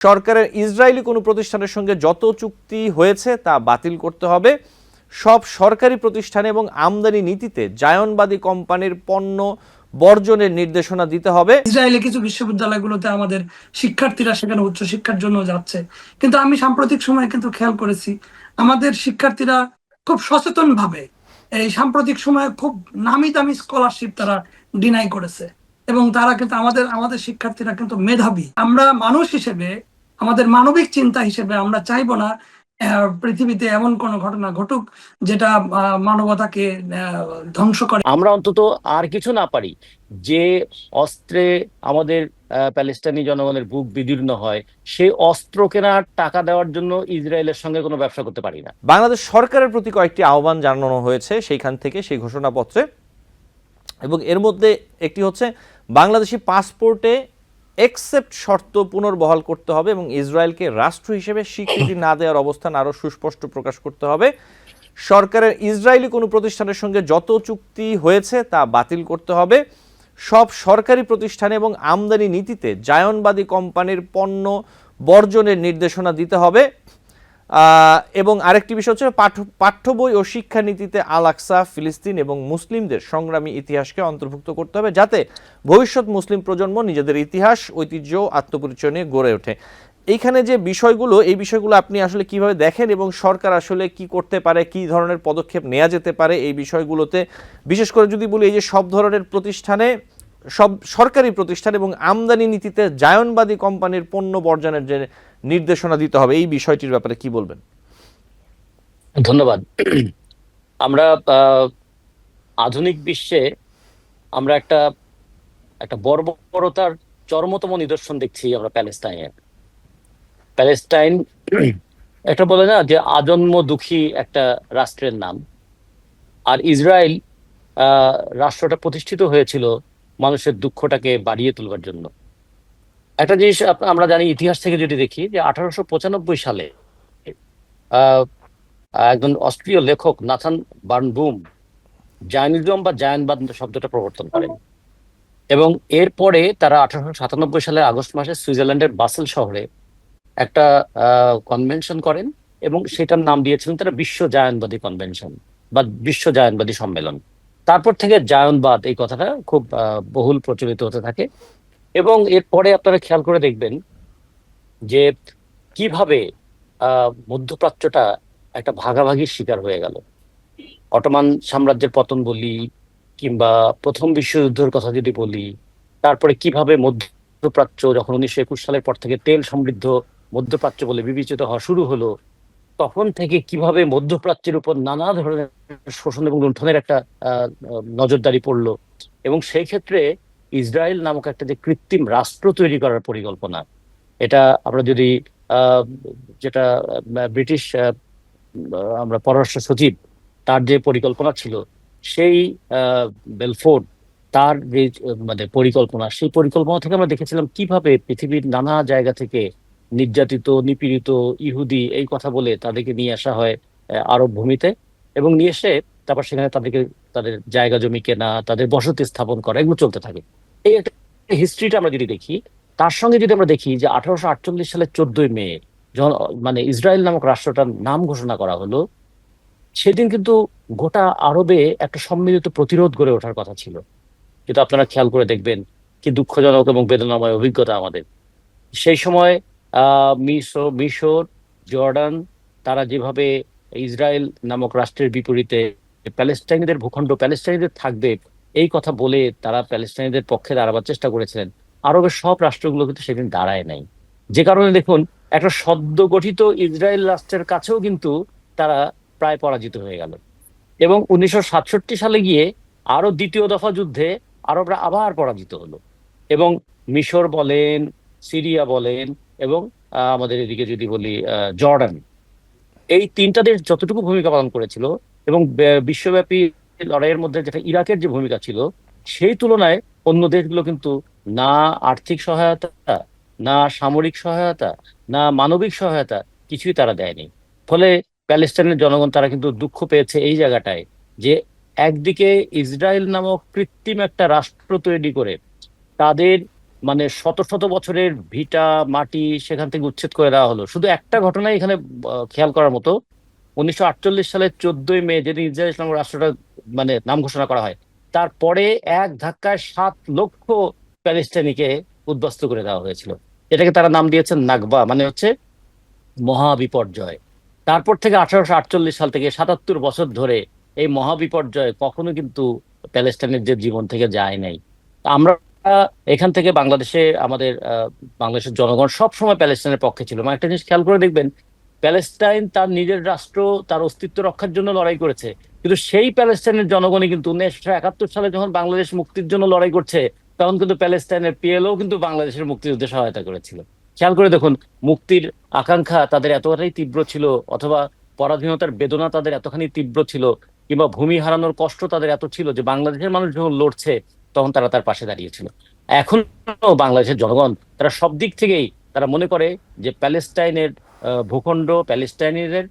সরকারের ইসরায়েলি কোনো প্রতিষ্ঠানের সঙ্গে যত চুক্তি হয়েছে তা বাতিল করতে হবে। সব সরকারি প্রতিষ্ঠান এবং আমদানি নীতিতে জায়নবাদী কোম্পানির পণ্য বর্জনের নির্দেশনা দিতে হবে। ইসরায়েলে কিছু বিশ্ববিদ্যালয়গুলোতে আমাদের শিক্ষার্থীরা সেখানে উচ্চশিক্ষার জন্য যাচ্ছে। কিন্তু আমি সাম্প্রতিক সময়ে কিন্তু খেয়াল করেছি, আমাদের শিক্ষার্থীরা খুব সচেতন ভাবে এই সাম্প্রতিক সময়ে খুব নামি দামি স্কলারশিপ তারা ডিনাই করেছে। এবং তারা কিন্তু আমাদের আমাদের শিক্ষার্থীরা কিন্তু মেধাবী। আমরা মানুষ হিসেবে আমাদের মানবিক চিন্তা হিসেবে আমরা চাইব না পৃথিবীতে এমন কোনো ঘটনা ঘটুক যেটা মানবতাকে ধ্বংস করে। আমরা অন্তত আর কিছু না পারি যে অস্ত্রে আমাদের আহ, প্যালেস্টাইনি জনগণের বুক বিদীর্ণ হয় সেই অস্ত্র কেনার টাকা দেওয়ার জন্য ইসরায়েলের সঙ্গে কোনো ব্যবসা করতে পারি না। বাংলাদেশ সরকারের প্রতি কয়েকটি আহ্বান জানানো হয়েছে সেইখান থেকে সেই ঘোষণাপত্রে। এবং এর মধ্যে একটি হচ্ছে বাংলাদেশি পাসপোর্টে একসেপ্ট শর্ত পুনর্বহাল করতে হবে এবং ইসরায়েলকে রাষ্ট্র হিসেবে স্বীকৃতি না দেওয়ার অবস্থান আরও সুস্পষ্ট প্রকাশ করতে হবে। সরকারের ইসরায়েলি কোনো প্রতিষ্ঠানের সঙ্গে যত চুক্তি হয়েছে তা বাতিল করতে হবে। সব সরকারি প্রতিষ্ঠান এবং আমদানি নীতিতে জায়নবাদী কোম্পানির পণ্য বর্জনের নির্দেশনা দিতে হবে। এবং আরেকটি বিষয় হচ্ছে পাঠ্য বই ও শিক্ষানীতিতে আল ফিলিস্তিন এবং মুসলিমদের সংগ্রামী ইতিহাসকে অন্তর্ভুক্ত করতে হবে যাতে ভবিষ্যৎ মুসলিম প্রজন্ম নিজেদের ইতিহাস, ঐতিহ্য, আত্মপরিচয় নিয়ে গড়ে ওঠে। এইখানে যে বিষয়গুলো, এই বিষয়গুলো আপনি আসলে কীভাবে দেখেন এবং সরকার আসলে কি করতে পারে, কি ধরনের পদক্ষেপ নেওয়া যেতে পারে এই বিষয়গুলোতে, বিশেষ করে যদি বলি এই যে সব ধরনের প্রতিষ্ঠানে, সব সরকারি প্রতিষ্ঠান এবং আমদানি নীতিতে জায়নবাদী কোম্পানির পণ্য বর্জনের যে নির্দেশনা দিতে হবে। এই বিষয়টির ব্যাপারে কি বলবেন? ধন্যবাদ। আমরা আধুনিক বিশ্বে আমরা একটা একটা বর্বরতার চরমতম নিদর্শন দেখছি আমরা প্যালেস্টাইনের প্যালেস্টাইন একটা বলে না যে আজন্ম দুঃখী একটা রাষ্ট্রের নাম। আর ইসরায়েল রাষ্ট্রটা প্রতিষ্ঠিত হয়েছিল মানুষের দুঃখটাকে বাড়িয়ে তুলবার জন্য। একটা জিনিস আমরা জানি ইতিহাস থেকে যদি দেখি যে আঠারোশো পঁচানব্বই সালে একজন অস্ট্রীয় লেখক নাথান বার্নবুম জায়নিজম বা জায়নবাদ শব্দটা প্রবর্তন করেন। এবং এরপরে তারা আঠারোশো সাতানব্বই সালের আগস্ট মাসে সুইজারল্যান্ডের বাসেল শহরে একটা কনভেনশন করেন এবং সেটার নাম দিয়েছিলেন তারা বিশ্ব জায়নবাদী কনভেনশন বা বিশ্ব জায়নবাদী সম্মেলন। তারপর থেকে জায়নবাদ এই কথাটা খুব বহুল প্রচলিত হতে থাকে। এবং এরপরে আপনারা খেয়াল করে দেখবেন যে কীভাবে মধ্যপ্রাচ্যটা একটা ভাগাভাগির শিকার হয়ে গেল। অটোমান সাম্রাজ্যের পতন বলি কিংবা প্রথম বিশ্বযুদ্ধের কথা যদি বলি, তারপরে কীভাবে মধ্যপ্রাচ্য যখন উনিশশো একুশ সালের পর থেকে তেল সমৃদ্ধ মধ্যপ্রাচ্য বলে বিবেচিত হওয়া শুরু হলো, তখন থেকে কীভাবে মধ্যপ্রাচ্যের উপর নানা ধরনের শোষণ এবং লুণ্ঠনের একটা নজরদারি পড়ল। এবং সেই ক্ষেত্রে ইসরায়েল নামক একটা যে কৃত্রিম রাষ্ট্র তৈরি করার পরিকল্পনা, এটা আমরা যদি যেটা ব্রিটিশ আমরা পররাষ্ট্র সচিব, তার যে পরিকল্পনা ছিল, সেই বেলফোর্ড, তার যে মানে পরিকল্পনা, সেই পরিকল্পনা থেকে আমরা দেখেছিলাম কীভাবে পৃথিবীর নানা জায়গা থেকে নির্যাতিত, নিপীড়িত, ইহুদি, এই কথা বলে তাদেরকে নিয়ে আসা হয় আরব ভূমিতে। এবং নিয়ে এসে তারপর সেখানে তাদেরকে, তাদের জায়গা জমি কেনা, তাদের বসতি স্থাপন করা, এগুলো চলতে থাকে। এই একটা হিস্ট্রিটা আমরা যদি দেখি, তার সঙ্গে যদি আমরা দেখি যে আঠারোশো আটচল্লিশ সালের চোদ্দই মে, যখন মানে ইসরায়েল নামক রাষ্ট্রটার নাম ঘোষণা করা হলো, সেদিন কিন্তু গোটা আরবে একটা সম্মিলিত প্রতিরোধ গড়ে ওঠার কথা ছিল। কিন্তু আপনারা খেয়াল করে দেখবেন কি দুঃখজনক এবং বেদনাময় অভিজ্ঞতা আমাদের। সেই সময় আহ মিশর মিশর, জর্ডান, তারা যেভাবে ইসরায়েল নামক রাষ্ট্রের বিপরীতে প্যালেস্টাইনিদের ভূখণ্ড, প্যালেস্টাইনিদের থাকবে, এই কথা বলে তারা প্যালেস্টাইনিদের পক্ষে দাঁড়াবার চেষ্টা করেছিলেন। আরবের সব রাষ্ট্রগুলো কিন্তু সেদিন দাঁড়ায় নাই। যে কারণে দেখুন, একটা সদ্য গঠিত ইসরায়েল রাষ্ট্রের কাছেও কিন্তু তারা প্রায় পরাজিত হয়ে গেল। এবং উনিশশো সাতষট্টি সালে গিয়ে আরও দ্বিতীয় দফা যুদ্ধে আরবরা আবার পরাজিত হলো। এবং মিশর বলেন, সিরিয়া বলেন এবং আমাদের এদিকে যদি বলি জর্ডান। এই তিনটা দেশ যতটুকু ভূমিকা পালন করেছিল এবং বিশ্বব্যাপী লড়াইয়ের মধ্যে যেটা ইরাকের যে ভূমিকা ছিল, সেই তুলনায় অন্য দেশগুলো কিন্তু না আর্থিক সহায়তা, না সামরিক সহায়তা, না মানবিক সহায়তা কিছুই তারা দেয়নি। ফলে প্যালেস্টাইনের জনগণ তারা কিন্তু দুঃখ পেয়েছে এই জায়গাটায় যে একদিকে ইসরায়েল নামক কৃত্রিম একটা রাষ্ট্র তৈরি করে তাদের মানে শত শত বছরের ভিটা, মাটি সেখান থেকে উচ্ছেদ করে দেওয়া হলো। শুধু একটা ঘটনাই এখানে খেয়াল করার মতো উনিশশো আটচল্লিশ সালের চোদ্দই মে যেদিন ইসরায়েল ইসলাম রাষ্ট্রটা মানে নাম ঘোষণা করা হয়, তারপরে এক ধাক্কায় সাত লক্ষ প্যালেস্টাইনিকে উদ্বাস্তু করে দেওয়া হয়েছিল। এটাকে তারা নাম দিয়েছেন নাগবা মানে হচ্ছে মহাবিপর্যয়। তারপর থেকে আঠারোশো আটচল্লিশ সাল থেকে সাতাত্তর বছর ধরে এই মহাবিপর্যয় কখনো কিন্তু প্যালেস্টাইনের যে জীবন থেকে যায় নাই। আমরা এখান থেকে বাংলাদেশে, আমাদের বাংলাদেশের জনগণ সব সময় প্যালেস্টাইনের পক্ষে ছিল। মানে একটা জিনিস খেয়াল করে দেখবেন প্যালেস্টাইন তার নিজের রাষ্ট্র, তার অস্তিত্ব রক্ষার জন্য লড়াই করেছে। কিন্তু সেই প্যালেস্টাইনের জনগণই কিন্তু উনিশশো একাত্তর সালে যখন বাংলাদেশ মুক্তির জন্য লড়াই করছে, তখন কিন্তু প্যালেস্টাইনের পিএলও কিন্তু বাংলাদেশের মুক্তিযুদ্ধে সহায়তা করেছিল। খেয়াল করে দেখুন, মুক্তির আকাঙ্ক্ষা তাদের এতটাই তীব্র ছিল, অথবা পরাধীনতার বেদনা তাদের এতখানি তীব্র ছিল, কিংবা ভূমি হারানোর কষ্ট তাদের এত ছিল যে বাংলাদেশের মানুষ যখন লড়ছে, তখন তারা তার পাশে দাঁড়িয়েছিল এখনও বাংলাদেশের জনগণ, তারা সব দিক থেকেই তারা মনে করে যে প্যালেস্টাইনের ভূখণ্ড, প্যালেস্টাইনিদের,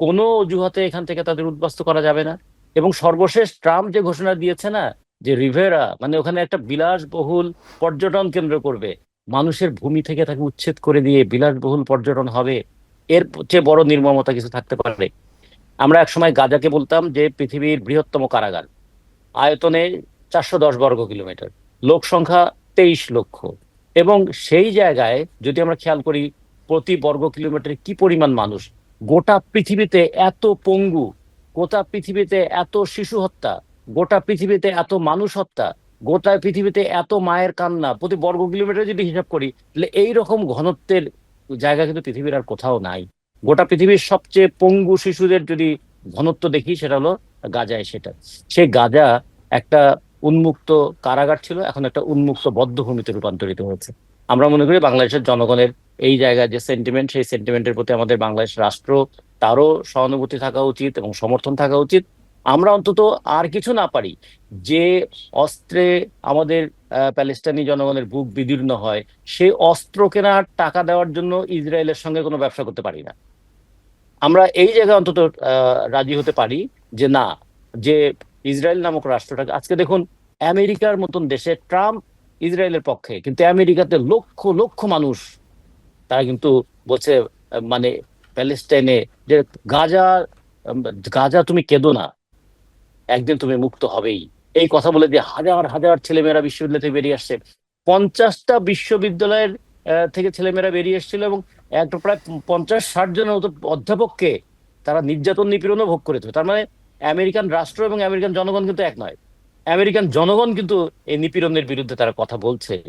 কোনো অজুহাতে এখান থেকে তাদের উদ্বাস্ত করা যাবে না। এবং সর্বশেষ ট্রাম্প যে ঘোষণা দিয়েছে না, যে রিভেরা মানে ওখানে একটা বিলাসবহুল পর্যটন কেন্দ্র করবে, মানুষের ভূমি থেকে তাকে উচ্ছেদ করে দিয়ে বিলাসবহুল পর্যটন হবে, এর চেয়ে বড় নির্মমতা কিছু থাকতে পারে। আমরা একসময় গাজাকে বলতাম যে পৃথিবীর বৃহত্তম কারাগার, আয়তনে চারশো দশ বর্গ কিলোমিটার, লোক সংখ্যা তেইশ লক্ষ। এবং সেই জায়গায় যদি আমরা খেয়াল করি প্রতি বর্গ কিলোমিটারে কি পরিমাণ মানুষ? গোটা পৃথিবীতে এত পঙ্গু, গোটা পৃথিবীতে এত শিশু হত্যা, গোটা পৃথিবীতে এত মানুষ হত্যা, গোটা পৃথিবীতে এত মায়ের কান্না, প্রতি বর্গ কিলোমিটার যদি হিসাব করি, তাহলে এইরকম ঘনত্বের জায়গা কিন্তু পৃথিবীর আর কোথাও নাই। গোটা পৃথিবীর সবচেয়ে পঙ্গু শিশুদের যদি ঘনত্ব দেখি, সেটা হলো গাজায় সেটা। সেই গাজা একটা উন্মুক্ত কারাগার ছিল, এখন একটা উন্মুক্ত বদ্ধভূমিতে রূপান্তরিত হয়েছে। আমরা মনে করি বাংলাদেশের জনগণের এই জায়গায় যে সেন্টিমেন্ট সেই সেন্টিমেন্টের প্রতি আমাদের বাংলাদেশ রাষ্ট্র, তারও সহানুভূতি থাকা উচিত এবং সমর্থন থাকা উচিত। আমরা অন্তত আর কিছু না পারি যে অস্ত্রে আমাদের প্যালেস্টাইনি জনগণের বুক বিদীর্ণ হয় সেই অস্ত্র কেনার টাকা দেওয়ার জন্য ইসরায়েলের সঙ্গে কোনো ব্যবসা করতে পারি না। আমরা এই জায়গায় অন্তত রাজি হতে পারি যে না, যে ইসরায়েল নামক রাষ্ট্রটাকে, আজকে দেখুন, আমেরিকার মতন দেশে ট্রাম্প ইসরায়েলের পক্ষে। কিন্তু আমেরিকাতে লক্ষ লক্ষ মানুষ, তারা কিন্তু বলছে মানে প্যালেস্টাইনে যে গাজা গাজা তুমি কেঁদো না, একদিন তুমি মুক্ত হবেই। এই কথা বলে যে হাজার হাজার ছেলেমেয়েরা বিশ্ববিদ্যালয় থেকে বেরিয়ে আসছে। পঞ্চাশটা বিশ্ববিদ্যালয়ের থেকে ছেলেমেয়েরা বেরিয়ে এসেছিল এবং একটা প্রায় পঞ্চাশ, ষাট জনের মতো অধ্যাপককে তারা নির্যাতন নিপীড়নও ভোগ করেছে তার মানে আমেরিকান রাষ্ট্র এবং আমেরিকান জনগণ কিন্তু এক নয়। আমেরিকান জনগণ কিন্তু এই নিপীড়নের বিরুদ্ধে তারা কথা বলছে।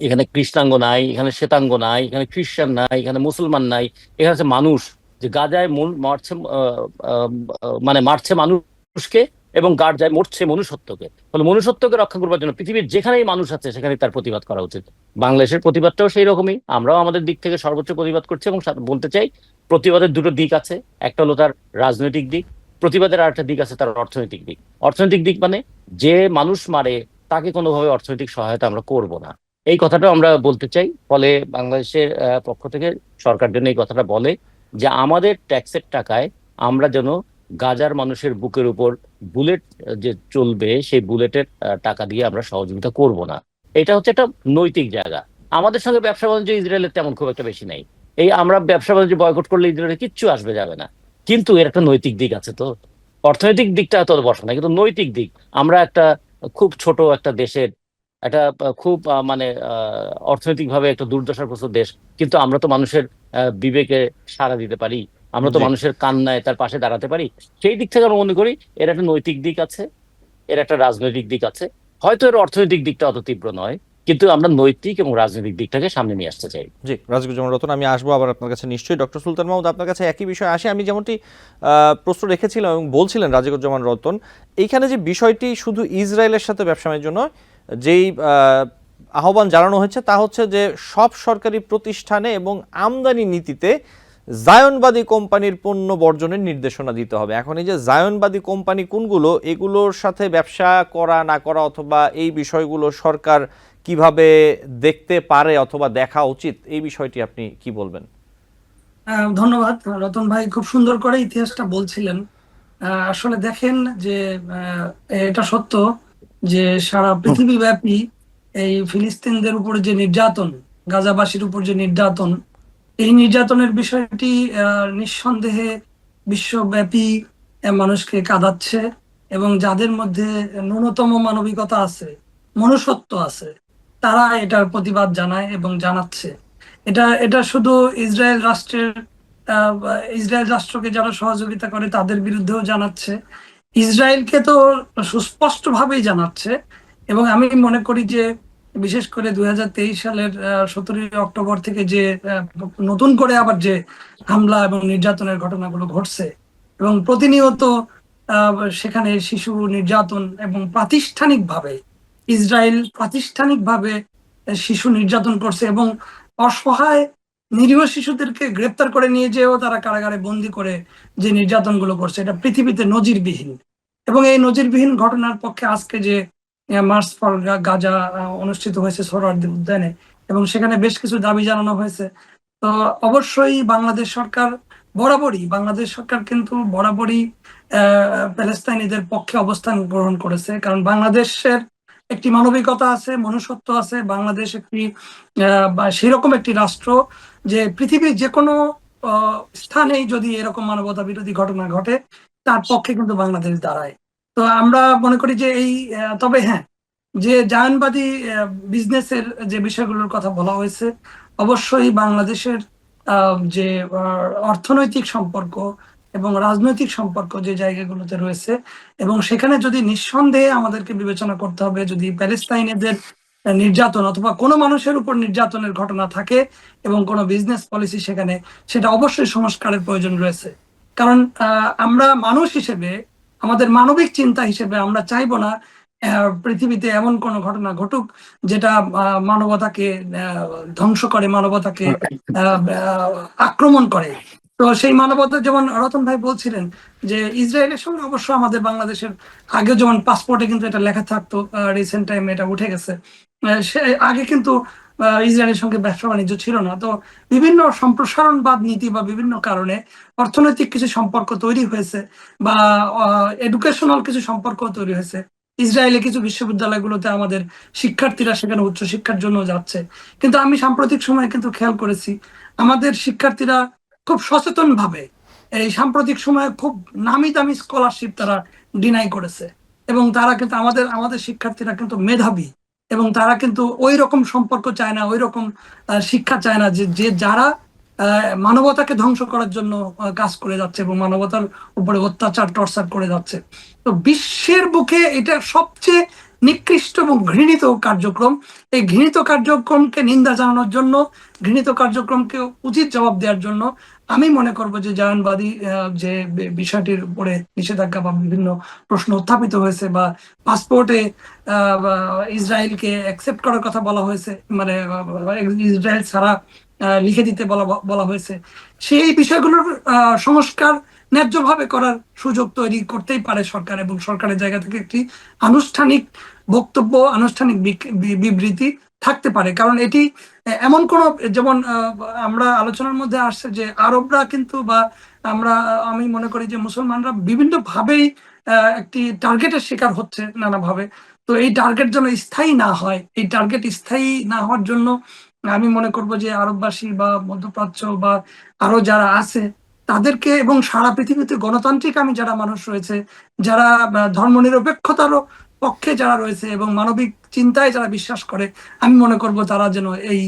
এখানে কৃষ্ণাঙ্গ নাই, এখানে শ্বেতাঙ্গ নাই, এখানে খ্রিস্টান নাই, এখানে মুসলমান নাই, এখানে আছে মানুষ। যে গাজায় মন- মারছে মানে মারছে মানুষকে এবং গার্জায় মরছে মনুষ্যত্বকে। ফলে মনুষ্যত্বকে রক্ষা করবার জন্য পৃথিবীর যেখানেই মানুষ আছে সেখানে তার প্রতিবাদ করা উচিত। বাংলাদেশের প্রতিবাদটাও সেই রকমই আমরাও আমাদের দিক থেকে সর্বোচ্চ প্রতিবাদ করছি এবং বলতে চাই, প্রতিবাদের দুটো দিক আছে। একটা হলো তার রাজনৈতিক দিক, প্রতিবাদের আর একটা দিক আছে তার অর্থনৈতিক দিক। অর্থনৈতিক দিক মানে যে মানুষ মারে, তাকে কোনোভাবে অর্থনৈতিক সহায়তা আমরা করব না। এই কথাটা আমরা বলতে চাই। ফলে বাংলাদেশের পক্ষ থেকে সরকার যেন এই কথাটা বলে যে আমাদের ট্যাক্সের টাকায় আমরা যেন গাজার মানুষের বুকের উপর বুলেট যে চলবে, সেই বুলেটের টাকা দিয়ে আমরা সহযোগিতা করব না। এটা হচ্ছে একটা নৈতিক জায়গা। আমাদের সঙ্গে ব্যবসা বাণিজ্য ইসরায়েলের তেমন খুব একটা বেশি নাই। এই আমরা ব্যবসা বাণিজ্য বয়কট করলে ইসরায়েলের কিচ্ছু আসবে, যাবে না। কিন্তু এর একটা নৈতিক দিক আছে তো। অর্থনৈতিক দিকটা এত বসে না কিন্তু নৈতিক দিক। আমরা একটা খুব ছোট একটা দেশের একটা খুব মানে অর্থনৈতিক ভাবে একটা দুর্দশাগ্রস্ত দেশ কিন্তু আমরা তো মানুষের আহ, বিবেকে সাড়া দিতে পারি আমরা তো মানুষের কান্নায় তার পাশে দাঁড়াতে পারি। সেই দিক থেকে আমরা মনে করি এর একটা নৈতিক দিক আছে এর একটা রাজনৈতিক দিক আছে। হয়তো এর অর্থনৈতিক দিকটা অত তীব্র নয় কিন্তু আমরা নৈতিক এবং রাজনৈতিক দিকটাকে সামনে নিয়ে আসতে চাই। জি রাজগুজ্জামান রতন আমি আসব আবার আপনার কাছে নিশ্চয়ই। ডক্টর সুলতান মাহমুদ, আপনার কাছে একই বিষয় আসে। আমি যেমনটি প্রশ্ন রেখেছিলাম এবং বলছিলেন রাজিকুজ্জামান রতন এইখানে যে বিষয়টি শুধু ইসরায়েলের সাথে ব্যবসা বাণিজ্য নয়, যেই আহ্বান জানানো হয়েছে তা হচ্ছে যে সব সরকারি প্রতিষ্ঠানে এবং আমদানি নীতিতে জায়নবাদী কোম্পানির পণ্য বর্জনের নির্দেশনা দিতে হবে। এখন এই যে জায়নবাদী কোম্পানি কোনগুলো, এগুলোর সাথে ব্যবসা করা, না করা অথবা এই বিষয়গুলো সরকার কীভাবে দেখতে পারে অথবা দেখা উচিত, এই বিষয়টি আপনি কি বলবেন? ধন্যবাদ। রতন ভাই খুব সুন্দর করে ইতিহাসটা বলছিলেন। আসলে দেখেন যে এটা সত্য যে সারা পৃথিবীব্যাপী এই ফিলিস্তিনদের উপর যে নির্যাতন, গাজাবাসীর উপর যে নির্যাতন, এই নির্যাতনের বিষয়টি নিঃসন্দেহে বিশ্বব্যাপী মানুষকে কাঁদাচ্ছে এবং যাদের মধ্যে ন্যূনতম মানবিকতা আছে, মনুষ্যত্ব আছে তারা এটার প্রতিবাদ জানায় এবং জানাচ্ছে। এটা এটা শুধু ইসরায়েল রাষ্ট্রের ইসরায়েল রাষ্ট্রকে যারা সহযোগিতা করে তাদের বিরুদ্ধেও জানাচ্ছে। ইসরায়েলকে তো সুস্পষ্টভাবেই জানাচ্ছে এবং আমি মনে করি যে বিশেষ করে দুই হাজার তেইশ সালের সতেরোই অক্টোবর থেকে যে নতুন করে আবার যে হামলা এবং নির্যাতনের ঘটনাগুলো ঘটছে এবং প্রতিনিয়ত সেখানে শিশু নির্যাতন এবং প্রাতিষ্ঠানিকভাবে ইসরায়েল প্রাতিষ্ঠানিকভাবে শিশু নির্যাতন করছে এবং অসহায় নিরীহ শিশুদেরকে গ্রেপ্তার করে নিয়ে যেও তারা কারাগারে বন্দি করে যে নির্যাতনগুলো করছে, এটা পৃথিবীতে নজিরবিহীন। এবং এই নজিরবিহীন ঘটনার পক্ষে আজকে যে মার্চ ফর গাজা অনুষ্ঠিত হয়েছে সোহরাওয়ার্দী উদ্যানে, এবং সেখানে বেশ কিছু দাবি জানানো হয়েছে। তো অবশ্যই বাংলাদেশ সরকার বরাবরই, বাংলাদেশ সরকার কিন্তু বরাবরই প্যালেস্তাইনিদের পক্ষে অবস্থান গ্রহণ করেছে, কারণ বাংলাদেশের একটি মানবিকতা আছে, মনুষ্যত্ব আছে, বাংলাদেশ একটি সেরকম একটি রাষ্ট্র যে পৃথিবীর যে কোনো স্থানেই যদি এরকম মানবতা বিরোধী ঘটনা ঘটে, তার পক্ষে কিন্তু বাংলাদেশ দাঁড়ায়। তো আমরা মনে করি যে এই তবে হ্যাঁ যে জায়নবাদী বিজনেসের যে বিষয়গুলোর কথা বলা হয়েছে, অবশ্যই বাংলাদেশের যে অর্থনৈতিক সম্পর্ক এবং রাজনৈতিক সম্পর্ক যে জায়গাগুলোতে রয়েছে, এবং সেখানে যদি নিঃসন্দেহে আমাদেরকে বিবেচনা করতে হবে, যদি প্যালেস্তাইনিদের নির্যাতন অথবা কোনো মানুষের উপর নির্যাতনের ঘটনা থাকে এবং কোনো বিজনেস পলিসি সেখানে, সেটা অবশ্যই সংস্কারের প্রয়োজন রয়েছে। কারণ আমরা মানুষ হিসেবে, আমাদের মানবিক চিন্তা হিসেবে আমরা চাইব না পৃথিবীতে এমন কোনো ঘটনা ঘটুক যেটা মানবতাকে ধ্বংস করে, মানবতাকে আক্রমণ করে। তো সেই মানবতা যেমন রতন ভাই বলছিলেন যে ইসরায়েলের সঙ্গে অবশ্য আমাদের বাংলাদেশের আগে যেমন পাসপোর্টে কিন্তু এটা লেখা থাকতো রিসেন্ট টাইমে এটা উঠে গেছে। সে আগে কিন্তু ইসরায়েলের সঙ্গে ব্যবসা বাণিজ্য ছিল না। তো বিভিন্ন সম্প্রসারণবাদ নীতি বা বিভিন্ন কারণে অর্থনৈতিক কিছু সম্পর্ক তৈরি হয়েছে বা এডুকেশনাল কিছু সম্পর্ক তৈরি হয়েছে। ইসরায়েলে কিছু বিশ্ববিদ্যালয়গুলোতে আমাদের শিক্ষার্থীরা সেখানে উচ্চশিক্ষার জন্য যাচ্ছে। কিন্তু আমি সাম্প্রতিক সময়ে কিন্তু খেয়াল করেছি, আমাদের শিক্ষার্থীরা খুব সচেতন ভাবে এই সাম্প্রতিক সময়ে খুব নামি দামি স্কলারশিপ তারা ডিনাই করেছে। এবং তারা কিন্তু আমাদের আমাদের শিক্ষার্থীরা কিন্তু মেধাবী। এবং তারা কিন্তু ওই রকম সম্পর্ক চায় না ওই রকম শিক্ষা চায় না যে যে যারা মানবতাকে ধ্বংস করার জন্য কাজ করে যাচ্ছে এবং মানবতার উপরে অত্যাচার, টর্চার করে যাচ্ছে। তো বিশ্বের বুকে এটা সবচেয়ে নিকৃষ্ট এবং ঘৃণিত কার্যক্রম। এই ঘৃণিত কার্যক্রমকে নিন্দা জানানোর জন্য, ঘৃণিত কার্যক্রমকে উচিত জবাব দেওয়ার জন্য আমি মনে করব যে জায়নবাদী যে বিষয়টির উপরে নিষেধাজ্ঞা বা বিভিন্ন প্রশ্ন উত্থাপিত হয়েছে বা পাসপোর্টে ইসরায়েলকে অ্যাকসেপ্ট করার কথা বলা হয়েছে মানে ইসরায়েল ছাড়া লিখে দিতে বলা বলা হয়েছে, সেই বিষয়গুলোর সংস্কার ন্যায্যভাবে করার সুযোগ তৈরি করতেই পারে সরকার এবং সরকারের জায়গা থেকে একটি আনুষ্ঠানিক বক্তব্য, আনুষ্ঠানিক বিবৃতি থাকতে পারে। কারণ এটি এমন কোন, যেমন আমরা আলোচনার মধ্যে আসছে যে আরবরা কিন্তু বা আমরা, আমি মনে করি যে মুসলমানরা বিভিন্ন ভাবেই একটি টার্গেটের শিকার হচ্ছে নানাভাবে। তো এই টার্গেট যেন স্থায়ী না হয়, এই টার্গেট স্থায়ী না হওয়ার জন্য আমি মনে করব যে আরববাসী বা মধ্যপ্রাচ্য বা আরও যারা আছে, তাদেরকে এবং সারা পৃথিবীতে গণতান্ত্রিক আমি যারা মানুষ রয়েছে, যারা ধর্ম নিরপেক্ষতারও পক্ষে যারা রয়েছে এবং মানবিক চিন্তায় যারা বিশ্বাস করে, আমি মনে করব তারা যেন এই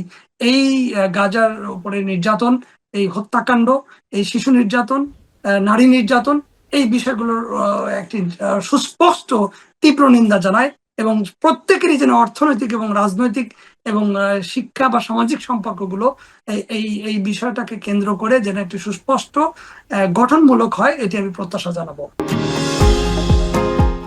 এই গাজার উপরে নির্যাতন, এই হত্যাকাণ্ড, এই শিশু নির্যাতন নারী নির্যাতন, এই বিষয়গুলোর একটি সুস্পষ্ট তীব্র নিন্দা জানায় এবং প্রত্যেকেরই যেন অর্থনৈতিক এবং রাজনৈতিক এবং শিক্ষা বা সামাজিক সম্পর্কগুলো এই এই বিষয়টাকে কেন্দ্র করে যেন একটি সুস্পষ্ট গঠনমূলক হয়, এটি আমি প্রত্যাশা জানাব।